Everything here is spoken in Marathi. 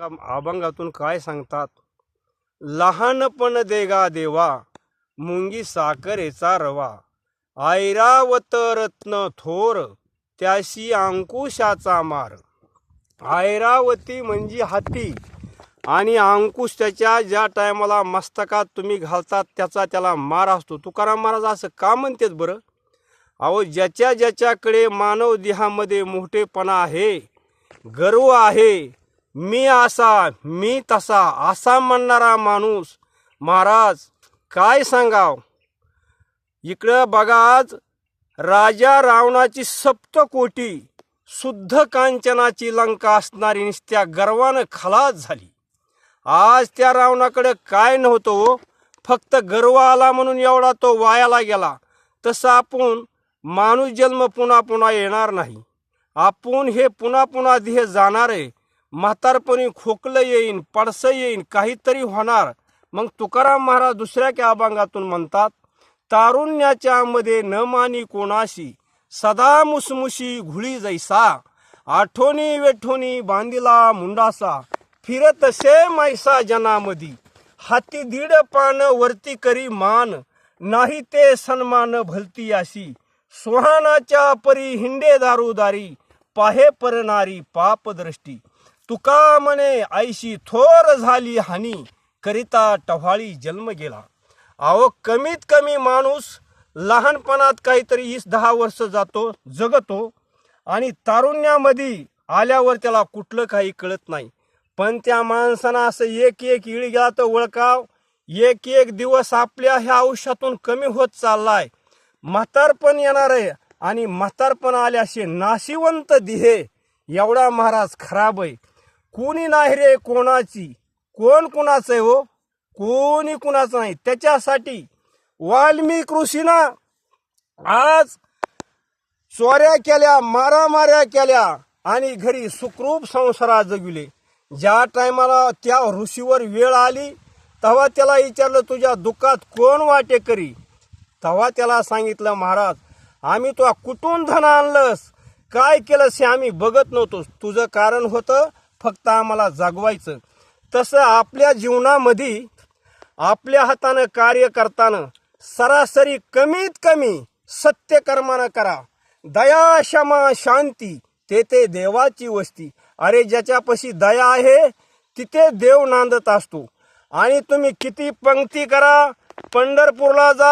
अभंगातून काय सांगतात? लहानपण देगा देवा मुंगी साखरेचा रवा. ऐरावत रत्न थोर त्याशी अंकुशाचा मार. ऐरावती म्हणजे हाती आणि अंकुश त्याच्या ज्या टायमाला मस्तकात तुम्ही घालतात त्याचा त्याला मार असतो. तुकाराम महाराज असं का म्हणतात बरं? अहो ज्याच्या ज्याच्याकडे मानव देहामध्ये मोठेपणा आहे गर्व आहे मी असा मी तसा असा म्हणणारा माणूस. महाराज काय सांगाव? इकडं बघा आज राजा रावणाची सप्तकोटी शुद्ध कांचनाची लंका असणारी निस्त्या गर्वानं खलास झाली. आज त्या रावणाकडे काय नव्हतं फक्त गर्व आला म्हणून एवढा तो वायाला गेला. तसं आपण माणूस जन्म पुन्हा पुन्हा येणार नाही. आपण हे पुन्हा पुन्हा देह जाणार आहे म्हातारपणी खोकलं येईन पडसं येईन काहीतरी होणार. मग तुकाराम महाराज दुसऱ्या त्या अभंगातून म्हणतात तारुण्याच्या मध्ये न मानी कोणाशी सदा मुसमुशी घुळी जैसा आठवणी वेठोनी बांधिला मुंडासा फिरत से मैसा जनामधी हाती दीड पान वरती करी मान नाही ते सन्मान भलती अशी सुहानाच्या परी हिंडे दारुदारी पाहे परणारी पापदृष्टी तुका म्हणे आईशी थोर झाली हानी करिता टव्हाळी जन्म गेला. अहो कमीत कमी माणूस लहानपणात काहीतरी वीस दहा वर्ष जातो जगतो आणि तारुण्यामध्ये आल्यावर त्याला कुठलं काही कळत नाही. पण त्या माणसानं असं एक एक इळग्यात तर ओळखाव एक एक दिवस आपल्या ह्या आयुष्यातून कमी होत चाललाय. म्हातारपण येणार आहे आणि म्हातारपण आल्याशी नाशिवंत दिहे एवढा महाराज खराब आहे. कोणी नाही रे कोणाची? कोण कुणाचं आहे हो? कोणी कुणाचं नाही. त्याच्यासाठी वाल्मिक ऋषीनं आज चोऱ्या केल्या मारामाऱ्या केल्या आणि घरी सुखरूप संसारात जगविले. ज्या टायमाला त्या ऋषीवर वेळ आली तेव्हा त्याला विचारलं तुझ्या दुःखात कोण वाटे करी? तेव्हा त्याला सांगितलं महाराज आम्ही तुला कुठून धन आणलंस. काय केलंस हे आम्ही बघत नव्हतो. तुझं कारण होतं फक्त आम्हाला जागवायचं. तसं आपल्या जीवनामध्ये आपल्या हातानं कार्य करताना सरासरी कमीत कमी सत्यकर्मानं करा. दया क्षमा शांती तेथे देवाची वस्ती. अरे ज्याच्यापाशी दया आहे तिथे देव नांदत असतो. आणि तुम्ही किती पंक्ती करा. पंढरपूरला जा